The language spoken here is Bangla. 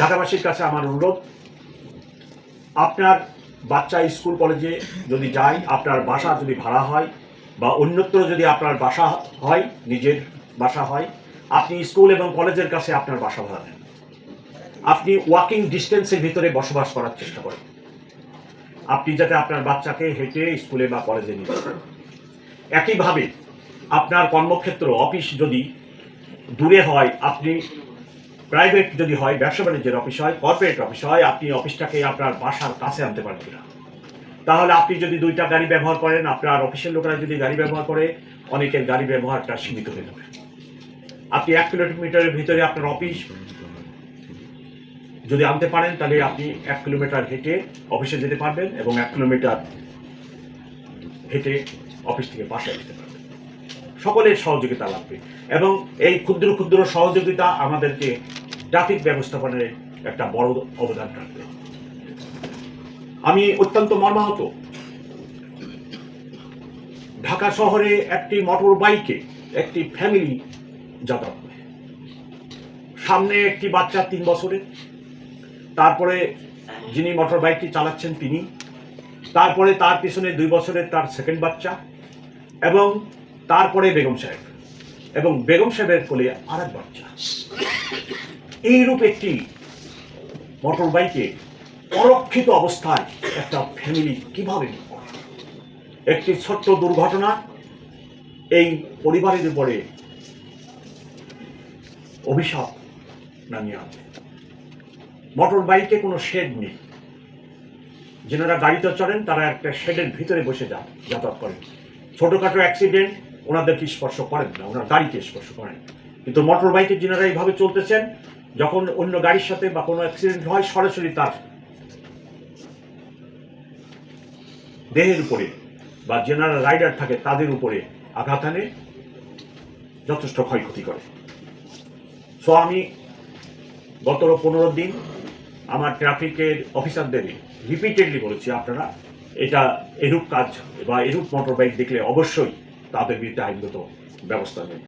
ঢাকাবাসীর কাছে আমার অনুরোধ, আপনার বাচ্চা স্কুল কলেজে যদি যায়, আপনার বাসা যদি ভাড়া হয় বা অন্যত্র যদি আপনার বাসা হয়, নিজের বাসা হয়, আপনি স্কুল এবং কলেজের কাছে আপনার বাসা ভাড়া নেন। আপনি ওয়াকিং ডিস্টেন্সের ভিতরে বসবাস করার চেষ্টা করেন। আপনি যাতে আপনার বাচ্চাকে হেঁটে স্কুলে বা কলেজে নিয়ে যান। একইভাবে আপনার কর্মক্ষেত্র, অফিস যদি দূরে হয়, আপনি প্রাইভেট যদি হয়, ব্যবসা বাণিজ্যের অফিস হয়, কর্পোরেট অফিস হয়, আপনি অফিসটাকে আপনার বাসার কাছে আনতে পারেন কিনা? তাহলে আপনি যদি দুইটা গাড়ি ব্যবহার করেন, আপনার অফিসের লোকেরা যদি গাড়ি ব্যবহার করে, অনেকের গাড়ি ব্যবহারটা সীমিত হয়ে যাবে। আপনি এক কিলোমিটারের ভিতরে আপনার অফিস যদি আনতে পারেন, তাহলে আপনি এক কিলোমিটার হেঁটে অফিসে যেতে পারবেন এবং এক কিলোমিটার হেঁটে অফিস থেকে বাসায় যেতে পারবেন। সকলের সহযোগিতা লাগবে। এবং এই ক্ষুদ্র ক্ষুদ্র সহযোগিতা আমাদেরকে ট্রাফিক ব্যবস্থাপনায় একটা বড় অবদান রাখবে। আমি অত্যন্ত মর্মাহত। ঢাকা শহরে একটি মোটর বাইকে একটি ফ্যামিলি যাতায়াত করে। সামনে একটি বাচ্চা তিন বছরের। তারপরে যিনি মোটর বাইকটি চালাচ্ছেন তিনি। তারপরে তার পিছনে দুই বছরের তার সেকেন্ড বাচ্চা। এবং তারপরে বেগম সাহেব। এবং বেগম সাহেবের কোলে আর এক বাচ্চা এইরূপ একটি মোটর বাইকে অরক্ষিত অবস্থায় একটা ফ্যামিলি কীভাবে একটি ছোট্ট দুর্ঘটনা এই পরিবারের উপরে অভিশাপ নামিয়ে আনবে। মোটর বাইকে কোনো শেড নেই। যেনারা গাড়িতে চড়েন, তারা একটা শেডের ভিতরে বসে যান, যাতায়াত করেন। ছোটোখাটো অ্যাক্সিডেন্ট ওনাদেরকে স্পর্শ করেন না, ওনার গাড়িকে স্পর্শ করেন কিন্তু মোটর বাইকে যেনারা এইভাবে চলতেছেন, যখন অন্য গাড়ির সাথে বা কোনো অ্যাক্সিডেন্ট হয়, সরাসরি তার দেহের উপরে বা যেনারা রাইডার থাকে, তাদের উপরে আঘাত আনে, যথেষ্ট ক্ষয়ক্ষতি করে। সো আমি গত পনেরো দিন আমার ট্রাফিকের অফিসারদের রিপিটেডলি বলেছি, আপনারা এটা এরূপ কাজ বা এরূপ মোটর বাইক দেখলে অবশ্যই তাদের বিরুদ্ধে আইনগত ব্যবস্থা নেন